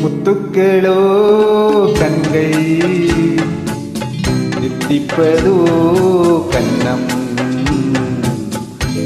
முத்துக்களோ கண்கள் நித்திப்பதோ கண்ணம்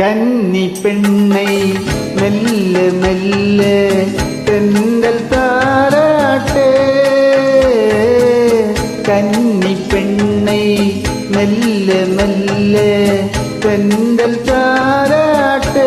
கன்னி பெண்ணை மெல்ல மெல்ல பெண்கள் தாராட்டு கன்னி பெண்ணை மெல்ல மெல்ல பெண்கள் தாராட்டு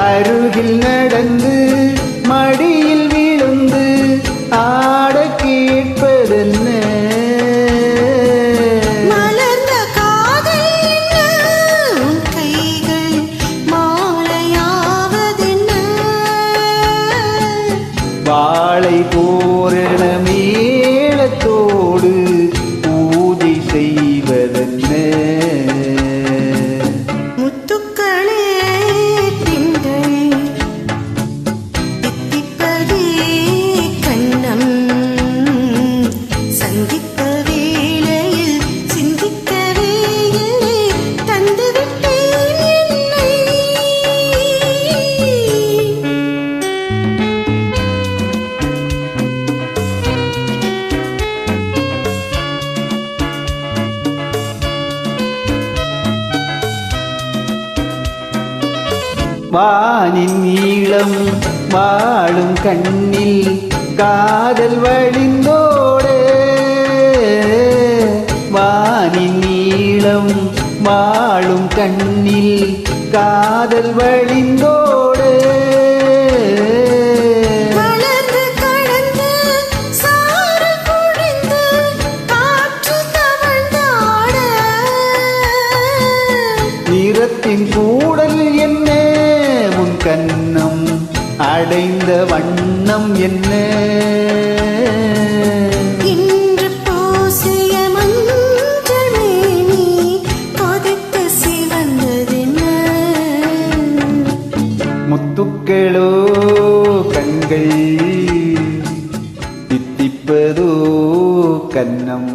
அருகில் நடந்து மடியில் விழுந்து ஆட கேட்பதென்ன? வாழை தோரண வானின் நீளம் வாழும் கண்ணில் காதல் வழிந்தோட. வானின் நீளம் வாழும் கண்ணில் காதல் வழிந்தோட. நிறத்தின் கூடல் என்ன கன்னம் அடைந்த வண்ணம் என்ன? முத்துக்களோ கண்கள் தித்திப்பதோ கன்னம்